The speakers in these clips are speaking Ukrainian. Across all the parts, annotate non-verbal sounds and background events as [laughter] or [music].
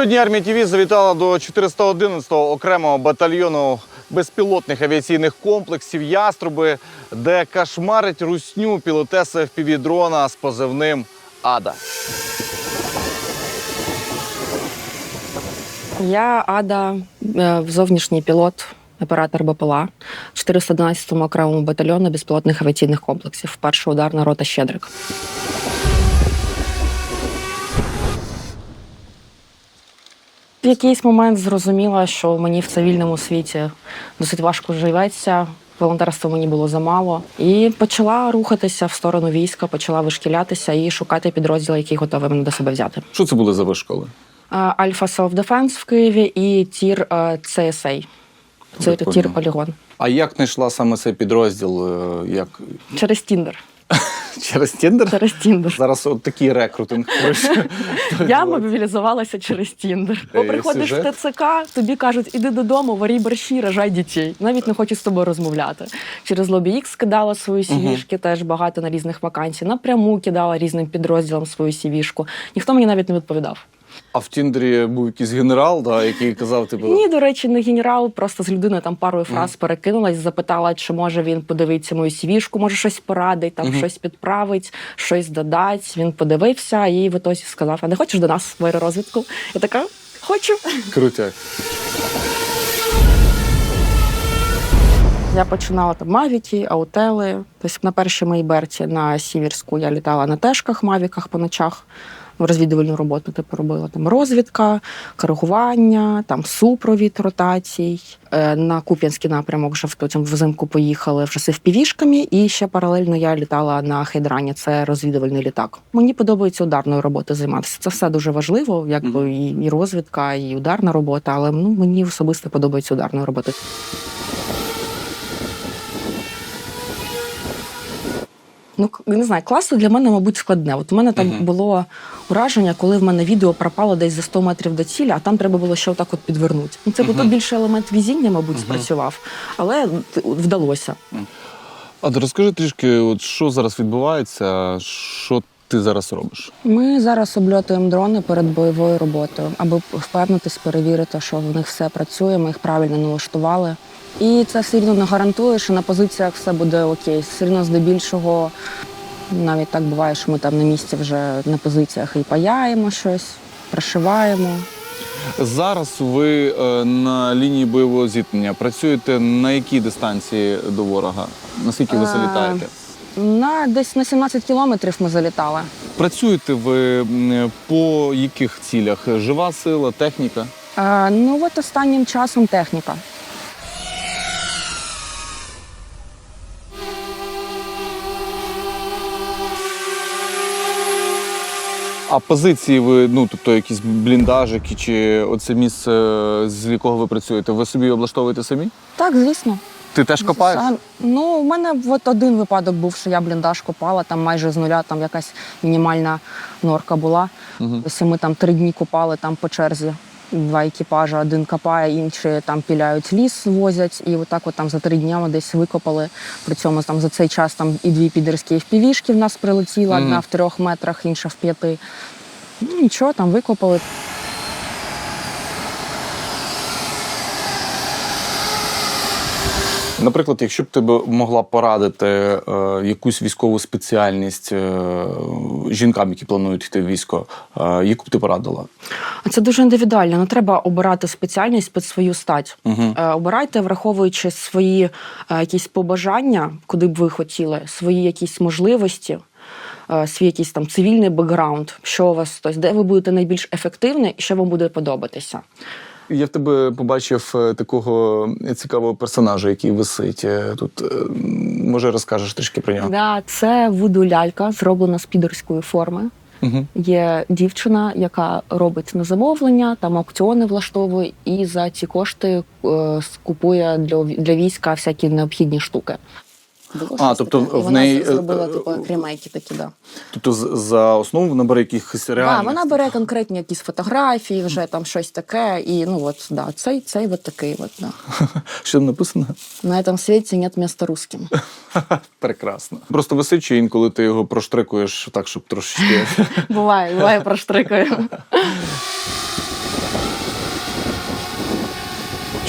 Сьогодні армія ТВ завітала до 411-го окремого батальйону безпілотних авіаційних комплексів Яструби, де кошмарить русню пілотеса FPV-дрона з позивним Ада. Я Ада, е, зовнішній пілот, оператор БПЛА 411-му окремому батальйону безпілотних авіаційних комплексів. Перша ударна рота Щедрик. В якийсь момент зрозуміла, що мені в цивільному світі досить важко живеться. Волонтерства мені було замало. І почала рухатися в сторону війська, почала вишкілятися і шукати підрозділ, який готовий мене до себе взяти. Що це були за вишколи? Альфа Self Defense в Києві і тір е, CSA. Це тір полігон. А як знайшла саме цей підрозділ? е, Як Через Тіндер. [laughs] через Тіндер? Через Тіндер. Зараз от такий рекрутинг. Я мобілізувалася через Тіндер. Бо Е, приходиш в? ТЦК, тобі кажуть, іди додому, варій борщі, рожай дітей. Навіть не хочу з тобою розмовляти. Через LobbyX кидала свої сівішки, теж багато на різних вакансій. Напряму кидала різним підрозділам свою сівішку. Ніхто мені навіть не відповідав. А в Тіндері був якийсь генерал, да, який казав, типу, Ні, до речі, не генерал, просто з людиною там парою фраз перекинулась, запитала, чи може він подивитися мою сівішку, може щось порадить, там щось підправить, щось додать. Він подивився і в ітозі сказав: А не хочеш до нас в аеророзвідку? Я така. Хочу. крутяк. Я починала там мавіки, аутели. Тобто на першій моїй берці на Сіверську я літала на тежках, мавіках по ночах. Розвідувальну роботу типу робила там розвідка, коригування, там супровід ротацій. Е, На Куп'янський напрямок вже в потім взимку поїхали вже з FPV-шками, і ще паралельно я літала на Хейдрані, це розвідувальний літак. Мені подобається ударною роботою займатися. Це все дуже важливо, якби і розвідка, і ударна робота, але ну мені особисто подобається ударною роботою. Ну, не знаю, класно для мене, мабуть, складне. От у мене так було ураження, коли в мене відео пропало десь за 100 метрів до цілі, а там треба було ще отак от підвернути. Ну, це тут більше елемент візіння, мабуть, спрацював, але вдалося. А розкажи трішки, от що зараз відбувається, що ти зараз робиш? Ми зараз обльотуємо дрони перед бойовою роботою, аби впевнитись, перевірити, що в них все працює, ми їх правильно налаштували. І це все рівно не гарантує, що на позиціях все буде окей. Все рівно здебільшого навіть так буває, що ми там на місці вже на позиціях і паяємо щось, прошиваємо. Зараз ви е, на лінії бойового зіткнення працюєте на якій дистанції до ворога? Наскільки ви Е, залітаєте? На десь на 17 кілометрів ми залітали. Працюєте ви по яких цілях? Жива сила, техніка? А, ну от останнім часом техніка. А позиції ви, ну тобто якісь бліндажики чи оце місце, з якого ви працюєте, ви собі облаштовуєте самі? Так, звісно. Ти теж копаєш? Сам- Ну, у мене от один випадок був, що я бліндаж копала, там майже з нуля, там якась мінімальна норка була. Ось ми там три дні копали там по черзі. Два екіпажі, один копає, інші там піляють ліс, возять, і отак от там за три дні ми десь викопали. При цьому там за цей час там і дві підерські впівішки в нас прилетіли, одна в трьох метрах, інша в п'яти. Ну, нічого, там викопали. Наприклад, якщо б ти могла порадити е, якусь військову спеціальність е, жінкам, які планують йти в військо, е, яку б ти порадила? Це дуже індивідуально. Не треба обирати спеціальність під свою стать. Угу. Е, Обирайте, враховуючи свої е, якісь побажання, куди б ви хотіли, свої якісь можливості, е, свій якийсь там цивільний бекграунд, що у вас, тобто, де ви будете найбільш ефективні і що вам буде подобатися. Я в тебе побачив е, такого цікавого персонажа, який висить е, тут. Е, Може, розкажеш трішки про нього? Да, це вуду лялька, зроблена з підерської форми. Угу. Є дівчина, яка робить на замовлення, там аукціони влаштовує і за ці кошти е, скупує для, для війська всякі необхідні штуки. Було А, тобто таке. В вона неї, зробила е, типу ремейки такі, да. Тобто за основу вона бере якихось Да, реальних. вона бере конкретні якісь фотографії, вже там щось таке, і ну от да, цей, цей от такий. От, да. [laughs] Що там написано? На цьому світі нет міста русским. [laughs] Прекрасно. Просто висить, чи інколи ти його проштрикуєш так, щоб трошечки. [laughs] Буває, буває, проштрикаю.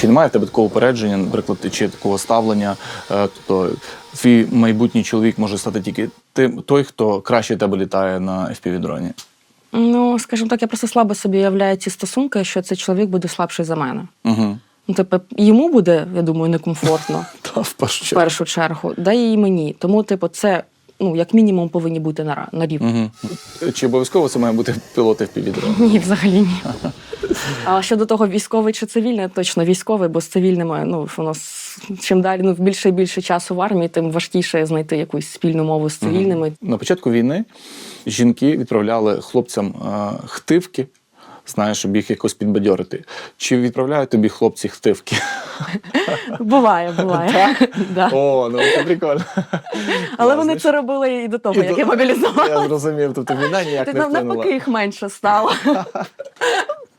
Чи немає в тебе такого упередження, наприклад, чи такого ставлення? е, Тобто твій майбутній чоловік може стати тільки тим, той, хто краще тебе літає на FPV-дроні? Ну, скажімо так, я просто слабо собі уявляю ці стосунки, що цей чоловік буде слабший за мене. Угу. Ну, типу, йому буде, я думаю, некомфортно [laughs] Та, в першу в чергу. першу чергу, да і мені. Тому, типу, це ну, як мінімум повинні бути на, на рівні. Угу. Чи обов'язково це має бути пілоти FPV-дрону? Ні, взагалі ні. [laughs] А щодо того, військовий чи цивільний, точно військовий, бо з цивільними, ну воно чим далі ну, більше і більше часу в армії, тим важкіше знайти якусь спільну мову з цивільними. На початку війни жінки відправляли хлопцям е, хтивки, знаєш, щоб їх якось підбадьорити. Чи відправляють тобі хлопці хтивки? Буває, буває. Да. О, ну це прикольно. Але вони це робили і до того, як я мобілізувала. Я зрозумів, тобто війна ніяк Ти не вплинула. навпаки їх менше стало. [laughs]